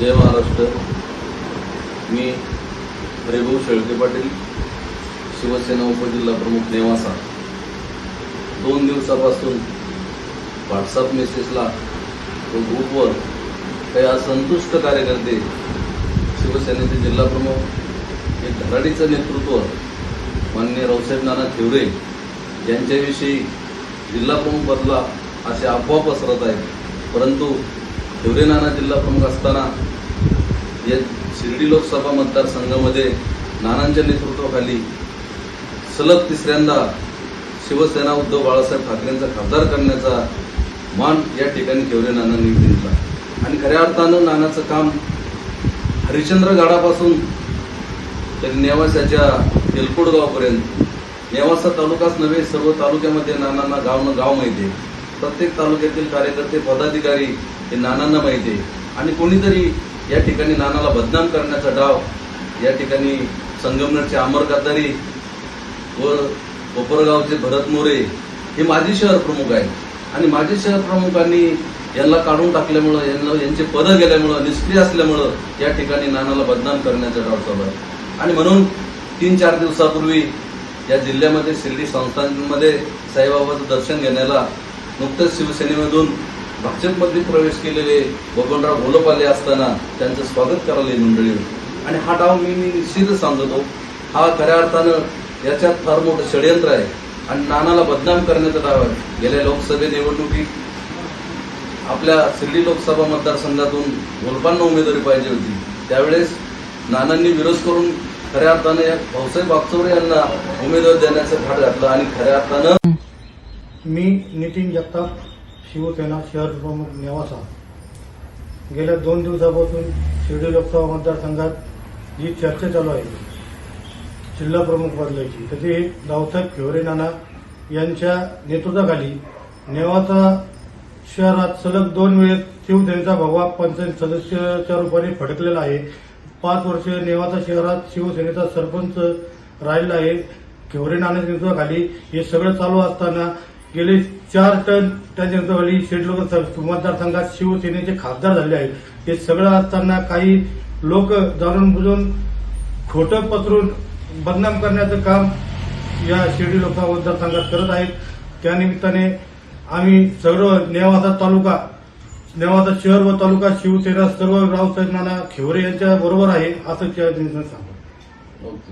जय महाराष्ट्र. मी हरिभाऊ शेळके पाटील शिवसेना उपजिल्हा प्रमुख नेवासा. दोन दिवसापासून व्हॉट्सअप मेसेजला व ग्रुपवर काही असंतुष्ट कार्यकर्ते शिवसेनेचे जिल्हाप्रमुख हे धडाडीचं नेतृत्व माननीय रावसाहेब नाना थिवरे यांच्याविषयी जिल्हाप्रमुख बदला असे अफवा पसरत आहेत. परंतु हिवरेनाना जिल्हा प्रमुख असताना या शिर्डी लोकसभा मतदारसंघामध्ये नानांच्या नेतृत्वाखाली सलग तिसऱ्यांदा शिवसेना उद्धव बाळासाहेब ठाकरेंचा खासदार करण्याचा मान या ठिकाणी ठेवरे नानांनी घेतला आणि खऱ्या अर्थानं नानाचं काम हरिश्चंद्र गाडापासून तर नेवासाच्या तेलकोड गावापर्यंत नेवासा तालुकाच नव्हे सर्व तालुक्यामध्ये नानांना गाव न गाव माहिती आहे. प्रत्येक तालुक्यातील कार्यकर्ते पदाधिकारी हे नानांना माहिती आहे. आणि कोणीतरी या ठिकाणी नानाला बदनाम करण्याचा डाव या ठिकाणी संगमनेरचे अमर कातारी व कोपरगावचे भरत मोरे हे माजी शहर प्रमुख आहेत. आणि माजी शहर प्रमुखांनी यांना काढून टाकल्यामुळं यांना यांचे पदं गेल्यामुळं निष्क्रिय असल्यामुळं या ठिकाणी नानाला बदनाम करण्याचा डाव चालू आहे. आणि म्हणून तीन चार दिवसापूर्वी या जिल्ह्यामध्ये शिर्डी संस्थांमध्ये साईबाबाचं दर्शन घेण्याला नुकतंच शिवसेनेमधून भाजपमध्ये प्रवेश केलेले बबनराव घोलपाले असताना त्यांचं स्वागत करायला मंडळी. आणि हा डाव मी मी निश्चितच सांगतो. हा खऱ्या अर्थानं याच्यात फार मोठं षडयंत्र आहे. आणि नानाला बदनाम करण्याचा डाव आहे. गेल्या लोकसभे निवडणुकीत आपल्या शिर्डी लोकसभा मतदारसंघातून गोलपांना उमेदवारी पाहिजे होती. त्यावेळेस नानांनी विरोध करून खऱ्या अर्थानं या भाऊसाहेब बागचोरे यांना उमेदवारी देण्याचं घाट घातलं आणि खऱ्या अर्थानं मी नितीन जगताप शिवसेना शहर प्रमुख नेवासा. गेल्या दोन दिवसापासून शिर्डी लोकसभा मतदारसंघात जी चर्चा चालू आहे जिल्हा प्रमुख बदलायची तर ते रावसाहेब खेवरे नाना यांच्या नेतृत्वाखाली नेवासा शहरात सलग दोन वेळेस शिवसेनेचा भगवा पंचायत सदस्याच्या रूपाने फडकलेला आहे. पाच वर्ष नेवासा शहरात शिवसेनेचा सरपंच राहिला आहे. खेवरे नाना नेतृत्वाखाली हे सगळं चालू असताना गेले चार टन त्याच्यावाली नेतृत्वाखाली शेडलोक मतदारसंघात शिवसेनेचे खासदार झाले आहेत. हे सगळं असताना काही लोक जाणून बुजून खोटं पसरून बदनाम करण्याचं काम या शिर्डी लोक मतदारसंघात करत आहेत. त्यानिमित्ताने आम्ही सर्व नेवासा तालुका नेवासा शहर व तालुका शिवसेना सर्व रावसाहेब नाना खेवरे यांच्या बरोबर आहे असं त्या निमित्ताने सांगतो. ओके.